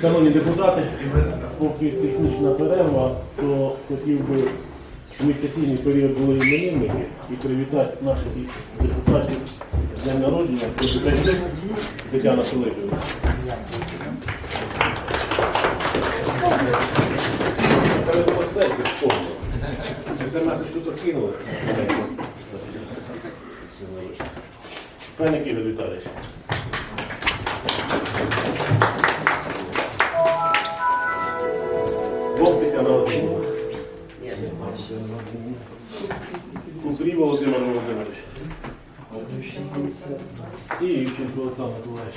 Шановні депутати, поки технічна перерва, то хотів би в місяційний період були іменинники і привітати наших депутатів з днем народження президент Тетяна. Передало серце вспомнив. Тут кинули. Пане Київ Віталійович. Бог Тетяна Володимирівна. Кузрій Володимир Володимирович. І Івченко Олександр Миколаївич.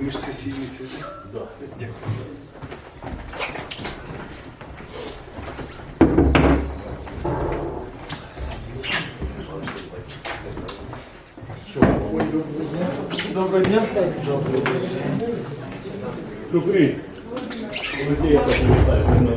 Міжсесійниці. Да. Доброго дня. Добрий. Володіє, Я так вітаю, це на.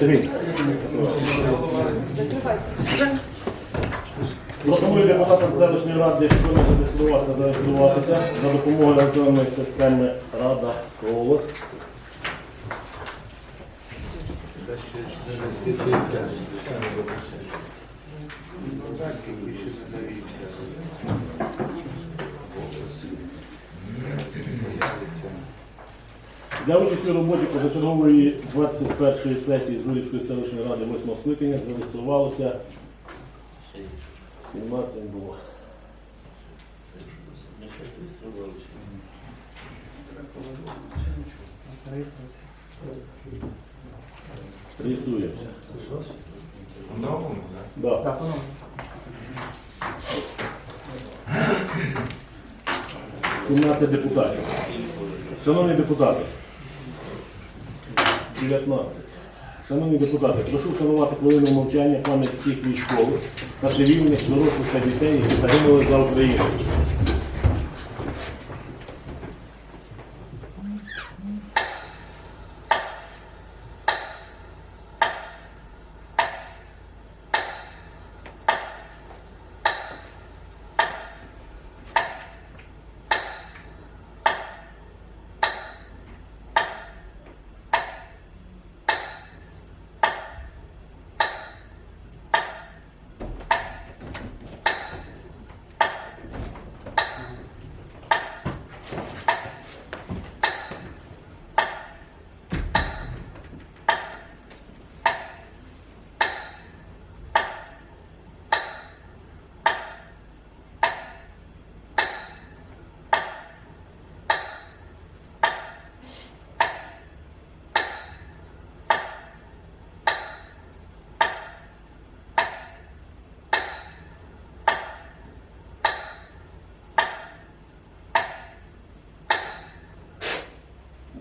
Сергій. Пропоную депутатам селищної ради, не зареєструватися, за допомогою електронної системи Рада Голос. Для участі у роботі позачергової 21-ї сесії Зурівської селищної ради 8 скликання зареєструвалося 17 було. Реєструємося. Да. Сімнадцять депутатів. Шановні депутати, 19. Шановні депутати, прошу вшанувати хвилину мовчання пам'ять всіх військових та цивільних, дорослих та дітей, які загинули за Україну.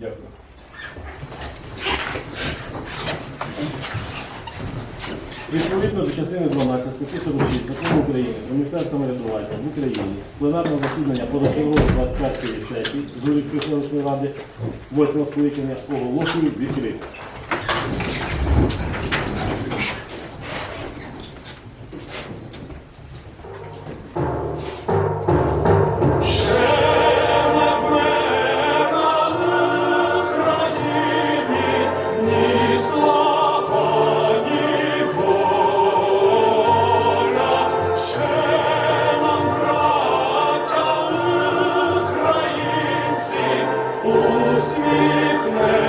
Дякую. Відповідно до частини 12 статті 46 Закону України про місцеве самоврядування в Україні пленарне засідання позачергової 21 сесії Зурівської селищної ради 8 скликання оголошую відкритим. усміхне.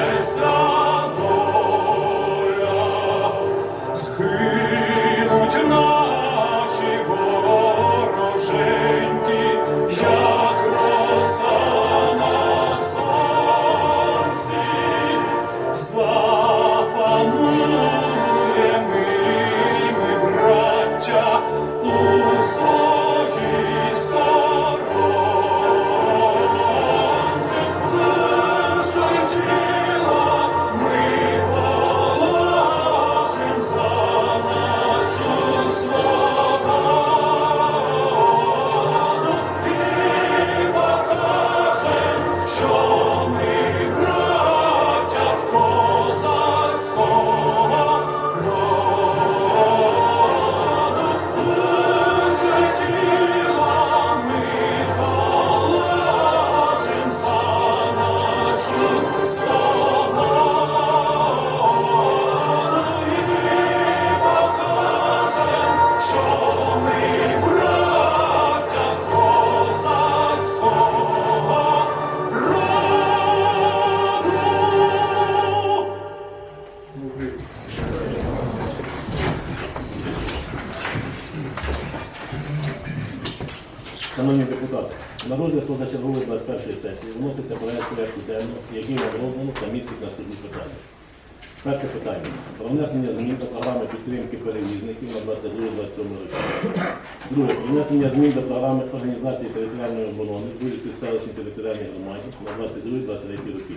Внесення змін до програми організації територіальної оборони Бурівської селищної територіальної громади на 22-23 роки.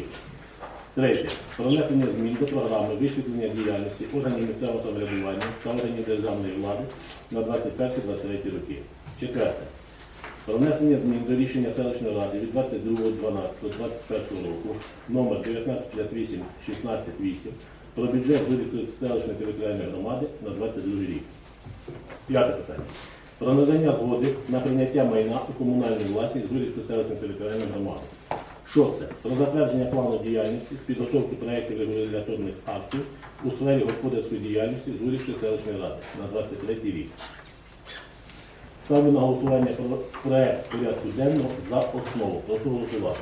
Третє. Про внесення змін до програми висвітлення діяльності органів місцевого самоврядування та органів державної влади на 21-23 роки. Четверте. Про внесення змін до рішення селищної ради від 22.12.21 року номер 1958 168 про бюджет Вилівської селищної територіальної громади на 22 рік. П'яте питання. Про надання згоди на прийняття майна у комунальну власність Вилівської селищної територіальної громади. Шосте. Про затвердження плану діяльності з підготовки проєктів регуляторних актів у сфері господарської діяльності з Вилівської селищної ради на 23 рік. Ставлю на голосування про проект порядку денного за основу. Прошу голосувати.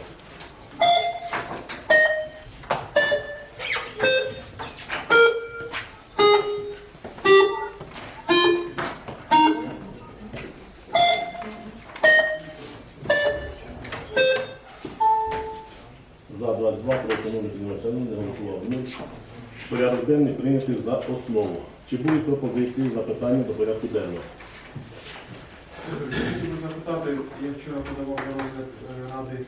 Порядок денний прийнятий за основу. Чи будуть пропозиції, запитання до порядку денного? Хотів би запитати, я вчора подавав на розгляд е, ради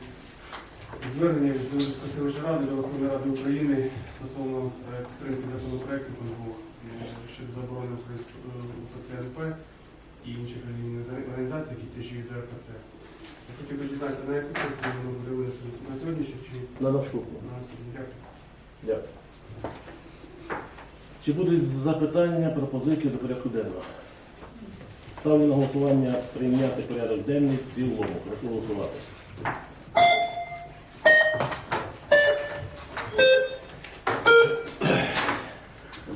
звернення від селищної ради до Верховної Ради України стосовно е, підтримки законопроекту е, щодо заборони ПЦНП і інших релігійних організацій, які тежі до РПЦ. Я хотів би дізнатися, на яку сесію воно буде винесено на сьогоднішню чи на наступну? Дякую. Дякую. Чи будуть запитання, пропозиції до порядку денного? Ставлю на голосування прийняти порядок денний в цілому. Прошу голосувати.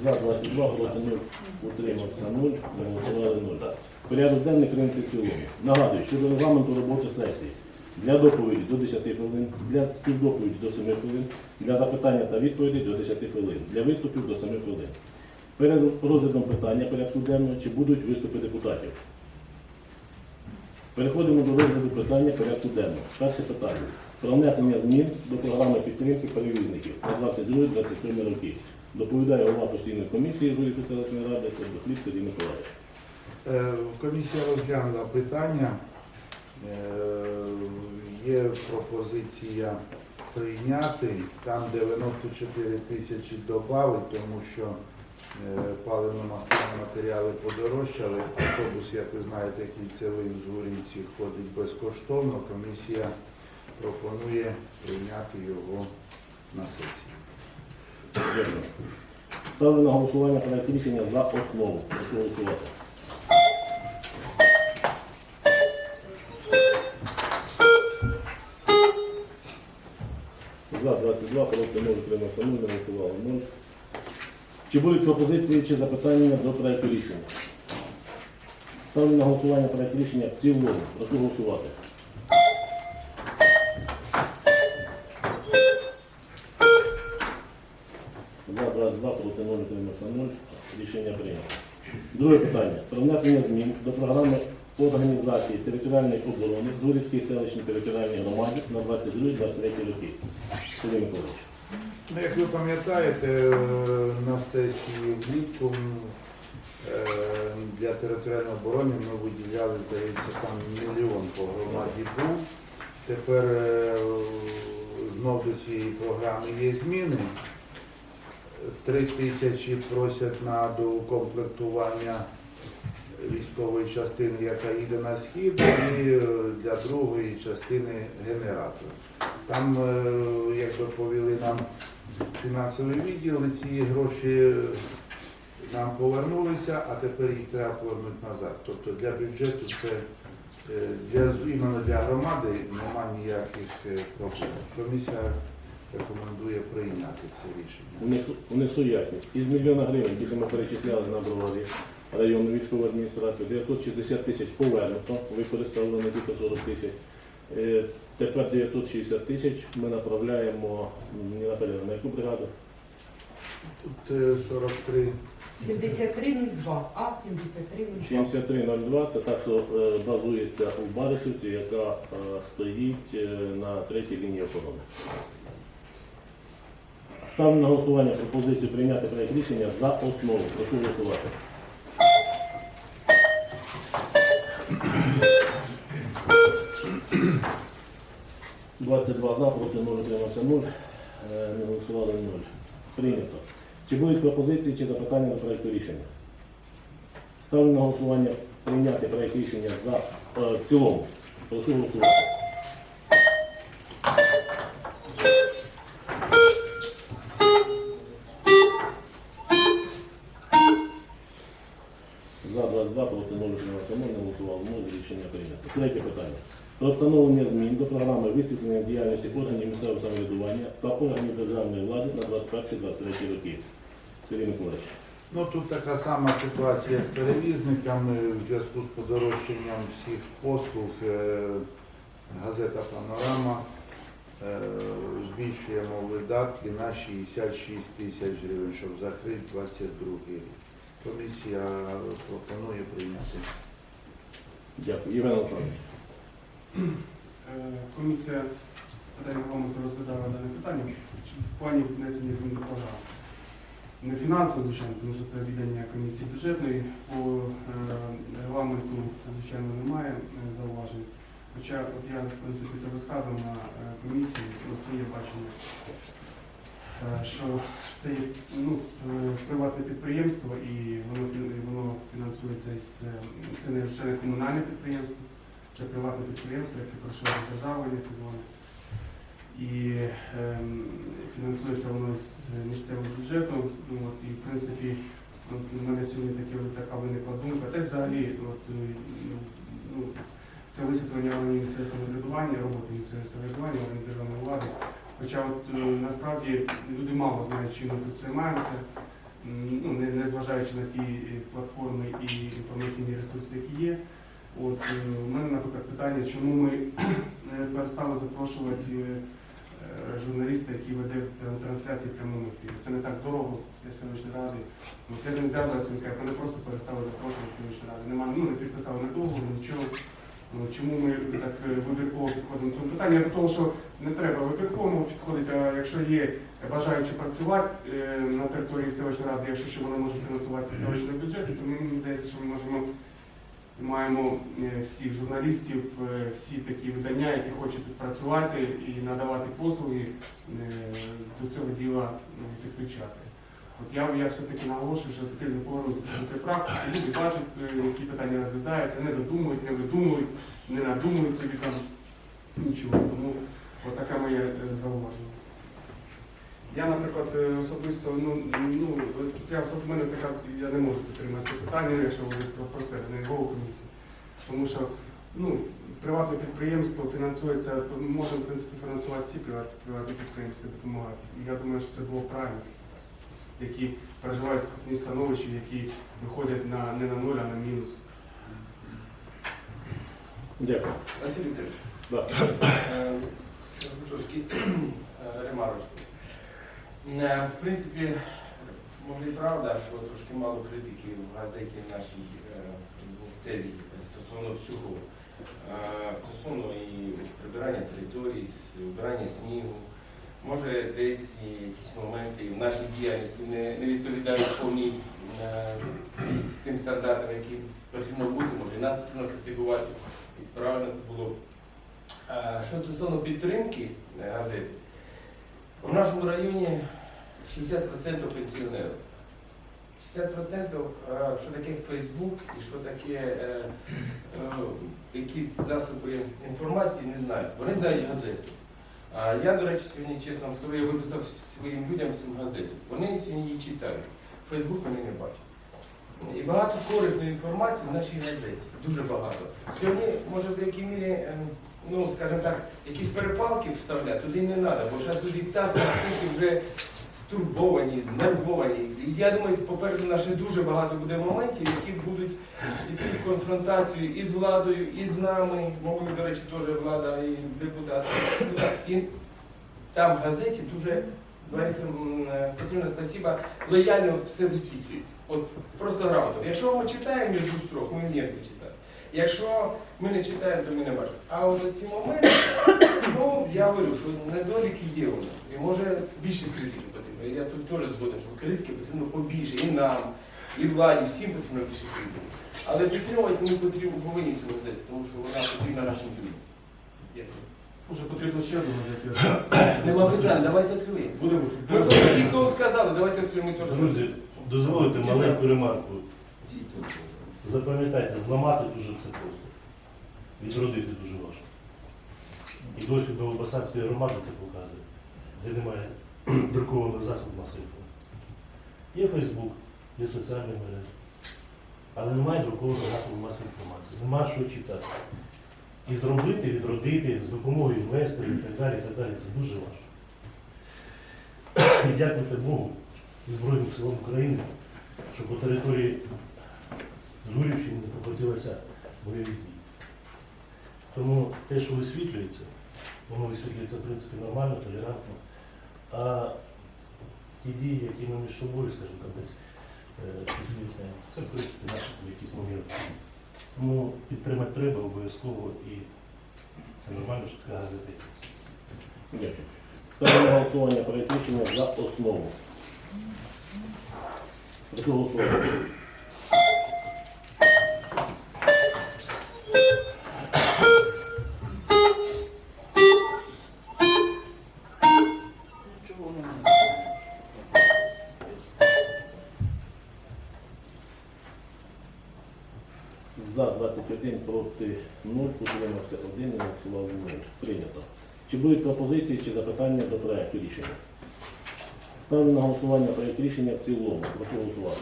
За 22, проти 0, утримався 0, голосували 0. Порядок денний прийнятий в цілому. Нагадую, щодо регламенту роботи сесії. Для доповіді до 10 хвилин, для співдоповіді до 7 хвилин, для запитання та відповідей до 10 хвилин, для виступів до 7 хвилин. Перед розглядом питання порядку денного, чи будуть виступи депутатів. Переходимо до розгляду питання порядку денного. Перше питання. Про внесення змін до програми підтримки перевізників на 22-27 роки. Доповідає голова постійної комісії Виліку селищної ради Сергій Миколаївич. Е, Комісія розглянула питання. Е, Є пропозиція прийняти, там 94 тисячі додати, тому що е, паливно-мастильні матеріали подорожчали. Автобус, як ви знаєте, кільцевий в Згурівці ходить безкоштовно. Комісія пропонує прийняти його на сесії. Дякую. Ставлю на голосування проект рішення за основу. Прошу. За 22, проти 0, утримався 0, не голосувало 0. Чи будуть пропозиції чи запитання до проекту рішення? Ставлю на голосування проект рішення в цілому. Прошу голосувати. За 22, проти 0, утримався 0. Рішення прийнято. Друге питання. Про внесення змін до програми організації територіальної оборони Зурівської селищної територіальної громади на 22-23 роки. Сергій Миколаївич. Ну, Як ви пам'ятаєте, е, на сесії влітку Е, Для територіальної оборони ми виділяли, здається, там мільйон по громаді був. Тепер е, знов до цієї програми є зміни. Три тисячі просять на доукомплектування військової частини, яка їде на схід, і е, для другої частини генератор. Там, е, як доповіли нам фінансовий відділ, ці гроші нам повернулися, а тепер їх треба повернути назад. Тобто для бюджету це е, для, іменно для громади немає ніяких е, проблем. Комісія рекомендує прийняти це рішення. Внесу, внесу ясність. Із мільйона гривень, які ми перечисляли на броваді районну військову адміністрацію, 960 тисяч повернуто, використали не тільки 40 тисяч. Е, Тепер 960 тисяч ми направляємо не наперед, на яку бригаду? Тут е, 43 7302, А 7302. 7302 це та, що е, базується у Баришівці, яка е, стоїть е, на третій лінії охорони. Ставлю на голосування пропозицію прийняти проект рішення за основу. Прошу голосувати. Двадцять два за, проти 0, утримався 0, е, не голосували 0. Прийнято. Чи будуть пропозиції чи запитання до проєкту рішення? Ставлю на голосування прийняти проєкт рішення за е, в цілому. Прошу голосувати. Третє питання. Про встановлення змін до програми висвітлення діяльності органів місцевого самоврядування та органів державної влади на 21-23 роки. Сергій Миколаївич. Ну тут така сама ситуація з перевізниками в зв'язку з подорожчанням всіх послуг. е, Газета Панорама е, збільшуємо видатки на 66 тисяч гривень, щоб закрити 22 рік. Комісія пропонує прийняти. Дякую. Євген Олександрович. Е, Комісія регламенту розглядала дане питання в плані внесення змін до програми. Не фінансово, звичайно, тому що це віддання комісії бюджетної. По е, регламенту, звичайно, немає е, зауважень. Хоча от я, в принципі, це розказував на комісії про своє бачення, що це ну, е, приватне підприємство і воно, воно фінансується з е, це не ще не комунальне підприємство. Це приватне підприємство, яке пройшло з державою, як звали. І ем, фінансується воно з місцевого бюджету. Ну, от, і в принципі, от, у мене сьогодні таке, така виникла думка. Та взагалі, от, е, ну, це висвітлення місцевого самоврядування, роботи місцевого самоврядування, органів державної влади. Хоча от, е, насправді люди мало знають, чим ми тут займаємося, ну, не, не зважаючи на ті е, платформи і інформаційні ресурси, які є. От е, у мене, наприклад, питання, чому ми е, перестали запрошувати е, е, журналіста, який веде трансляції прямому ефірі. Це не так дорого для селищної ради. Ну, Це не зв'язується, мене просто перестали запрошувати в селищну раду. Нема, ну, не підписали не договору, нічого. Ну, чому ми так е, вибірково підходимо до цього питання? Я до того, що не треба вибірково підходити, а якщо є бажаючи працювати е, на території селищної ради, якщо ще вона може фінансуватися селищного бюджету, то мені здається, що ми можемо маємо е, всіх журналістів, всі такі видання, які хочуть працювати і надавати послуги, до цього діла ну, підключати. От я, я все-таки наголошую, що потрібно повернутися до тієї практики. Люди бачать, е, які питання розглядаються, не додумують, не видумують, не надумують собі там нічого. Тому от таке моє е, зауваження. Я, наприклад, е, особисто, ну, ну, я в мене така, я не можу підтримати питання, якщо ви про, себе, не голову комісії. Тому що ну, приватне підприємство фінансується, то можемо, в принципі, фінансувати всі приватні підприємства, допомагати. І я думаю, що це було правильно, які переживають скрутні становища, які виходять на, не на нуль, а на мінус. Дякую. Василь Вікторович, Да. е, трошки е, ремарочку. Е, В принципі, може і правда, що трошки мало критики в газеті нашій е, місцевій стосовно всього. Е, Стосовно і прибирання територій, с- вбирання снігу, може десь якісь моменти в нашій діяльності не, не відповідають повній е, тим стандартам, які потрібно бути, може і нас потрібно критикувати. І правильно це було. Е, Що стосовно підтримки е, газети, в нашому районі 60% пенсіонерів. 60% е, що таке Фейсбук і що таке якісь засоби інформації, не знають. Вони знають газету. Я, до речі, сьогодні, чесно вам скажу, я виписав своїм людям всім газету. Вони сьогодні її читають. Фейсбук вони не бачать. І багато корисної інформації в нашій газеті. Дуже багато. Сьогодні, може, в деякій мірі, е, ну, скажімо так, якісь перепалки вставляти, туди не треба, бо зараз туди і так наскільки вже стурбовані, знервовані. Я думаю, попереду наше дуже багато буде моментів, які будуть йти в конфронтацію і з владою, і з нами. Мовою, до речі, теж влада і депутати. Ну, І там в газеті дуже Лариса е, Петрівна, спасибо, лояльно все висвітлюється. От просто грамотно. Якщо ми читаємо між строк, ми вміємо це читати. Якщо ми не читаємо, то ми не бачимо. А от ці моменти, ну я говорю, що недоліки є у нас. І може більше критики Я тут теж згоден, що критики потрібно побільше і нам, і владі, всім потрібно більше критики. Але підтримувати ми потрібно повинні цю газету, тому що вона потрібна нашим людям. Дякую. Уже потрібно ще одну газету. Нема питань, давайте відкриємо. Будемо. Ми тут ніхто сказали, давайте відкриємо теж. Друзі, дозволите маленьку ремарку. Запам'ятайте, зламати дуже все просто. Відродити дуже важко. І досвід Новобасанської громади це показує, де немає друкованих засобів масової інформації. Є Фейсбук, є соціальні мережі, але немає друкованих засобів масової інформації. Нема що читати. І зробити, відродити з допомогою інвесторів і так далі, і так далі, це дуже важко. І дякувати Богу і Збройним силам України, що по території Зурівщини не покотилися бойові дії. Тому те, що висвітлюється, воно висвітлюється, в принципі, нормально, толерантно. А ті дії, які ми між собою, скажімо, так, десь е, це, в принципі, наші якісь моменти. Тому підтримати треба обов'язково і це нормально, що така газета. Дякую. Ставимо голосування проект за основу. Прошу. За 21 проти 0, утримався 1, не голосував 0. Прийнято. Чи будуть пропозиції чи запитання до проекту рішення? Ставлю на голосування проєкт рішення в цілому. Прошу голосувати.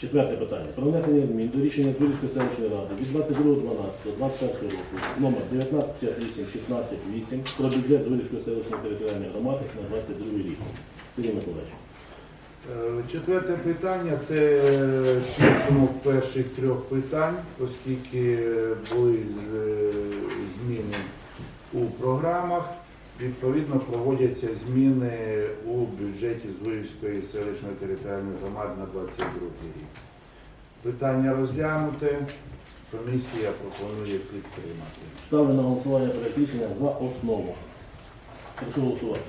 Четверте питання. Про внесення змін до рішення Зурівської селищної ради від 22.12.21 року номер 1958-16-8 про бюджет Зурівської селищної територіальної громади на 22 рік. Сергій Миколаївич. Е, Четверте питання це підсумок перших трьох питань, оскільки були е, зміни у програмах. Відповідно, проводяться зміни у бюджеті Зуївської селищної територіальної громади на 22 рік. Питання розглянуте. Комісія пропонує підтримати. Ставлю на голосування проект рішення за основу. Прошу голосувати.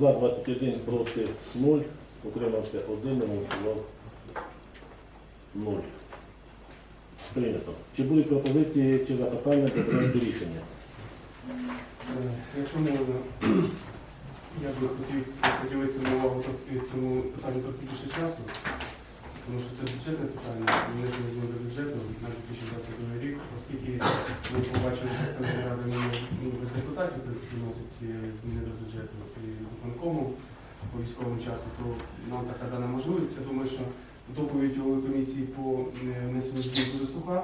За 21 проти 0, утримався 1, не голосував 0. Прийнято. Чи будуть пропозиції чи запитання до проекту рішення? Якщо можна, я би хотів поділитися на увагу цьому питанню трохи більше часу, тому що це бюджетне питання, внесення змін до бюджету на 2022 рік, оскільки ми побачили, що Ради не ну, без депутатів в принципі, вносить е, зміни до бюджету і виконкому по військовому часу, то нам така дана можливість. Я думаю, що доповідь голови комісії по е, внесенню змін дуже суха.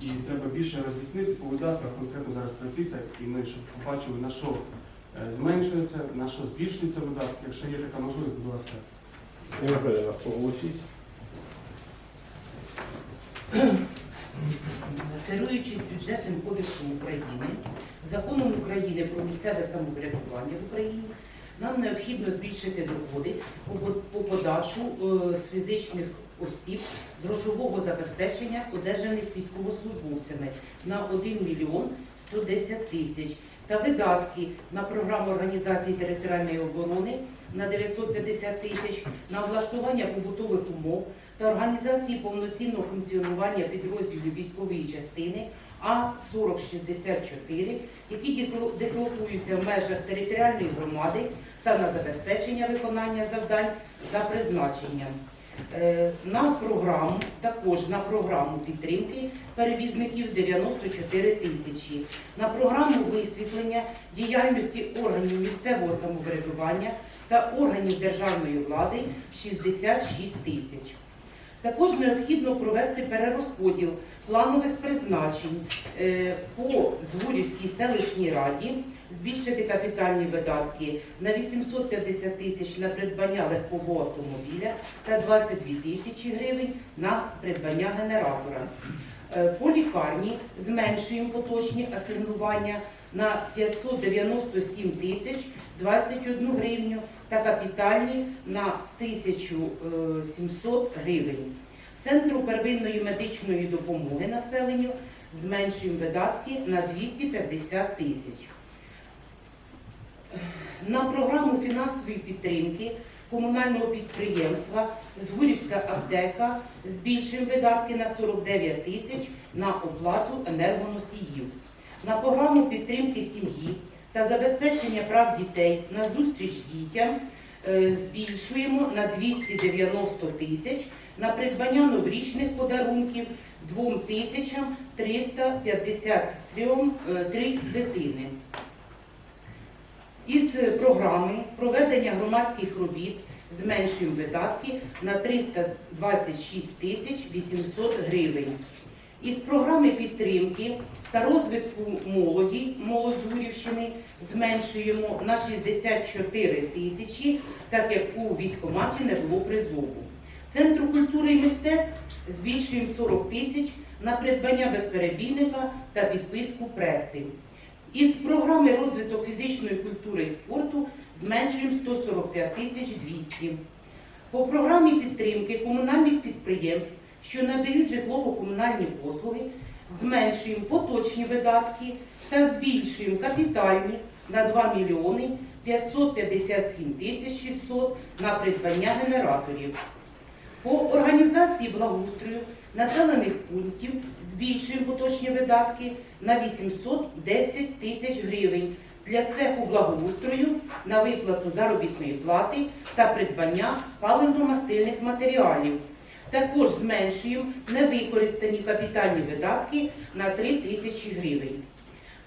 І треба більше роз'яснити по видатках, конкретно зараз пройтися, і ми щоб побачили, на що е, зменшується, на що збільшується видатки. Якщо є така можливість, будь ласка. Оголосіть. Керуючись бюджетним кодексом України, законом України про місцеве самоврядування в Україні, нам необхідно збільшити доходи по по- по податку е, з фізичних осіб з грошового забезпечення, одержаних військовослужбовцями на 1 мільйон 110 тисяч та видатки на програму організації територіальної оборони на 950 тисяч на облаштування побутових умов та організації повноцінного функціонування підрозділів військової частини А-4064, які дислокуються в межах територіальної громади та на забезпечення виконання завдань за призначенням. Е, На програму, також на програму підтримки перевізників 94 тисячі, на програму висвітлення діяльності органів місцевого самоврядування та органів державної влади 66 тисяч. Також необхідно провести перерозподіл планових призначень е, по Згурівській селищній раді, збільшити капітальні видатки на 850 тисяч на придбання легкового автомобіля та 22 тисячі гривень на придбання генератора. Е, По лікарні зменшуємо поточні асигнування на 597 тисяч 21 гривню та капітальні на 1700 гривень. Центру первинної медичної допомоги населенню зменшуємо видатки на 250 тисяч. На програму фінансової підтримки комунального підприємства Згурівська аптека збільшуємо видатки на 49 тисяч на оплату енергоносіїв. На програму підтримки сім'ї та забезпечення прав дітей на зустріч дітям е, збільшуємо на 290 тисяч на придбання новорічних подарунків 2353 е, дитини. Із програми проведення громадських робіт зменшуємо видатки на 326 тисяч 800 гривень. Із програми підтримки та розвитку молоді Молозурівщини зменшуємо на 64 тисячі, так як у військкоматі не було призову. Центру культури і мистецтв збільшуємо 40 тисяч на придбання безперебійника та підписку преси. Із програми розвиток фізичної культури і спорту зменшуємо 145 тисяч 200. По програмі підтримки комунальних підприємств, що надають житлово-комунальні послуги, зменшуємо поточні видатки та збільшуємо капітальні на 2 мільйони 557 тисяч 600 на придбання генераторів. По організації благоустрою населених пунктів збільшуємо поточні видатки на 810 тисяч гривень для цеху благоустрою на виплату заробітної плати та придбання паливно-мастильних матеріалів. Також зменшуємо невикористані капітальні видатки на 3 тисячі гривень.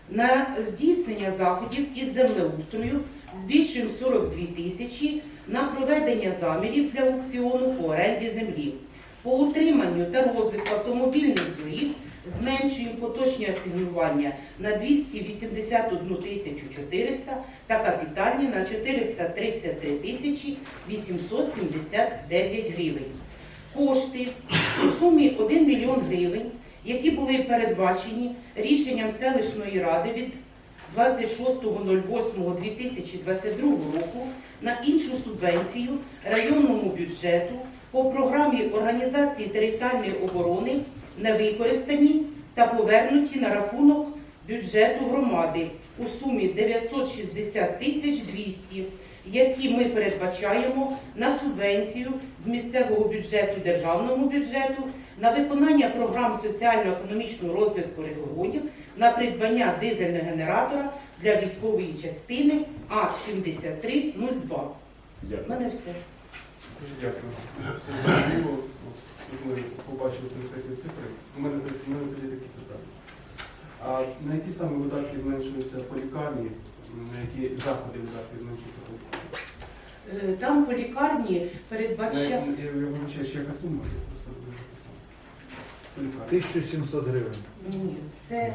На здійснення заходів із землеустрою збільшуємо 42 тисячі на проведення замірів для аукціону по оренді землі. По утриманню та розвитку автомобільних доріг зменшуємо поточні асигнування на 281 тисячу 400 та капітальні на 433 тисячі 879 гривень. Кошти у сумі 1 мільйон гривень, які були передбачені рішенням селищної ради від 26.08.2022 року на іншу субвенцію районному бюджету по програмі організації територіальної оборони не використані та повернуті на рахунок бюджету громади у сумі 960 тисяч 200, які ми передбачаємо на субвенцію з місцевого бюджету державному бюджету на виконання програм соціально-економічного розвитку регіонів на придбання дизельного генератора для військової частини А-7302. У мене все. Дуже дякую. Все зрозуміло. Тут ми побачили конкретні цифри. У мене, у мене тоді такі питання. А на які саме видатки зменшуються по лікарні? На які заходи видатки зменшуються по лікарні? Е, Там по лікарні передбачає. Я вибачаю, ще яка сума? Я просто не записав. лікарні. 1700 гривень. Ні, це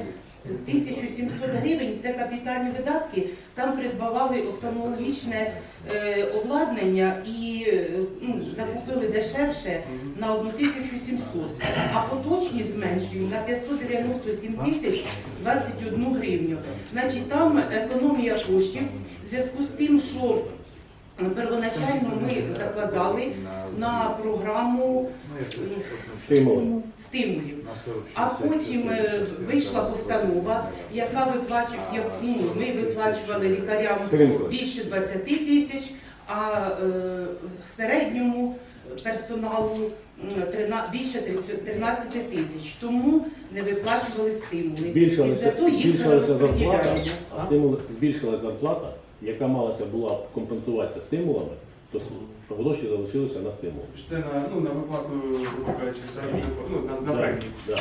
1700 гривень, це капітальні видатки. Там придбавали офтальмологічне е, обладнання і е, ну, закупили дешевше на 1700, а поточні зменшують на 597 тисяч 21 гривню. Значить, там економія коштів в зв'язку з тим, що первоначально ми закладали на програму Ну, Стимули. стимулів. А потім е, вийшла постанова, яка виплачує, ну, ми виплачували лікарям більше 20 тисяч, а е, середньому персоналу більше 30 13 тисяч. Тому не виплачували стимули. І Збільшилася, зато їх збільшилася зарплата, а стимул, збільшилася зарплата, яка малася була компенсуватися стимулами, то гроші залишилися на стимул. Це на, ну, на виплату, грубо кажучи, ну, на, на премії. да.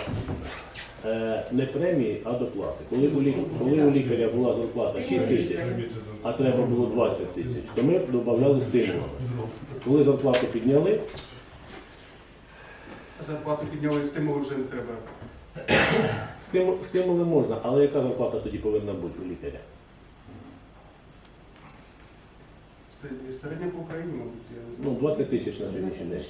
Е, не премії, а доплати. Коли у, лік... Коли у лікаря була зарплата 6 тисяч, а треба було 20 тисяч, то ми додавали стимулами. Коли зарплату підняли, Зарплату підняли, стимул вже не треба. стимули можна, але яка зарплата тоді повинна бути у лікаря? Середня- по Україні, мабуть. я не знаю. Ну, 20 тисяч на сьогоднішній день.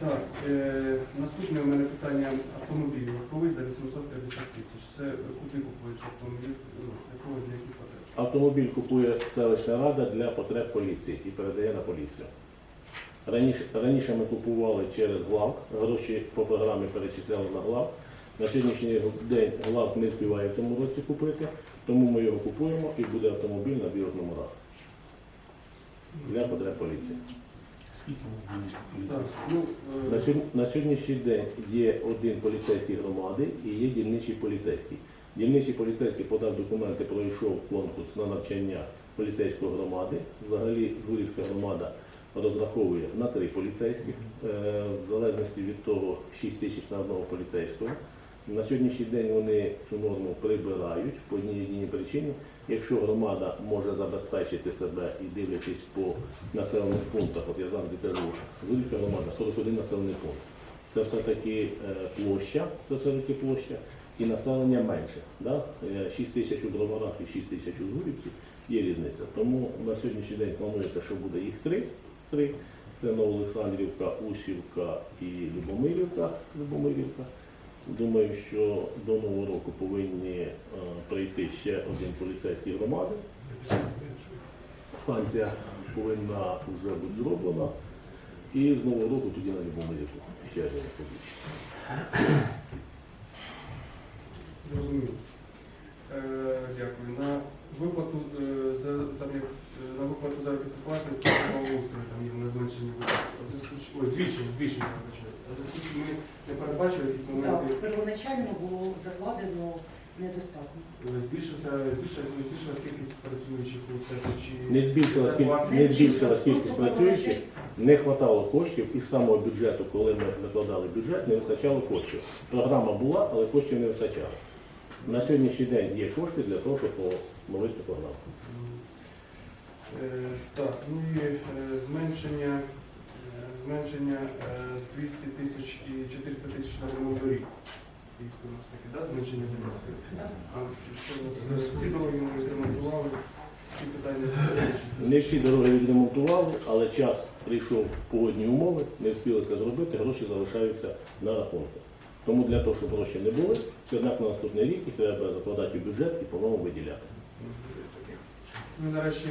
Так, е, наступне у мене питання автомобілів. Легковий за 850 тисяч. Це куди купується автомобіль? Ну, якого для яких потреб? Автомобіль купує селищна рада для потреб поліції і передає на поліцію. Раніше, раніше ми купували через глав, гроші по програмі перечисляли на глав. На сьогоднішній день глав не співає в цьому році купити, тому ми його купуємо і буде автомобіль на білих номерах для потреб поліції. Скільки у нас ну, На, е, сьогодні- на сьогоднішній день є один поліцейський громади і є дільничий поліцейський. Дільничий поліцейський подав документи, пройшов конкурс на навчання поліцейської громади. Взагалі Гурівська громада розраховує на три поліцейських, е, в залежності від того 6 тисяч на одного поліцейського. На сьогоднішній день вони цю норму прибирають по одній єдиній причині. Якщо громада може забезпечити себе і дивлячись по населених пунктах, от я завжди кажу, Велика громада, 41 населений пункт. Це все-таки е, площа, це все-таки площа, і населення менше. Да? 6 тисяч у Броварах і 6 тисяч у Згурівці є різниця. Тому на сьогоднішній день планується, що буде їх три. три. Це Новоолександрівка, Усівка і Любомирівка. Любомирівка. Думаю, що до нового року повинні е, прийти ще один поліцейський громади. Станція повинна вже бути зроблена. І з нового року тоді на любому Любомирівку ще один побіг. Зрозуміло. Е, Дякую. На виплату е, за там на виплату заробітної плати це благоустрою, там є на зменшення виплат. А в зв'язку збільшення, збільшення чим ми не передбачили якісь моменти. Так, первоначально було закладено недостатньо. е, Збільшився, збільшилась, не збільшилась кількість працюючих у цеху чи Не збільшилась кількість, не збільшилась кількість працюючих, не вистачало коштів із самого бюджету, коли ми закладали бюджет, не вистачало коштів. Програма була, але коштів не вистачало. На сьогоднішній день є кошти для того, щоб поновити програму. Е, Так, ну і е, зменшення, зменшення е, 200 тисяч і 400 тисяч на ремонт доріг. Є у нас таке, да, зменшення доріг? А що у нас всі дороги ми відремонтували, всі питання? Не всі дороги відремонтували, але час прийшов погодні умови, не встигли це зробити, гроші залишаються на рахунку. Тому для того, щоб гроші не були, це однак на наступний рік їх треба закладати у бюджет і по-новому виділяти. Ну, нарешті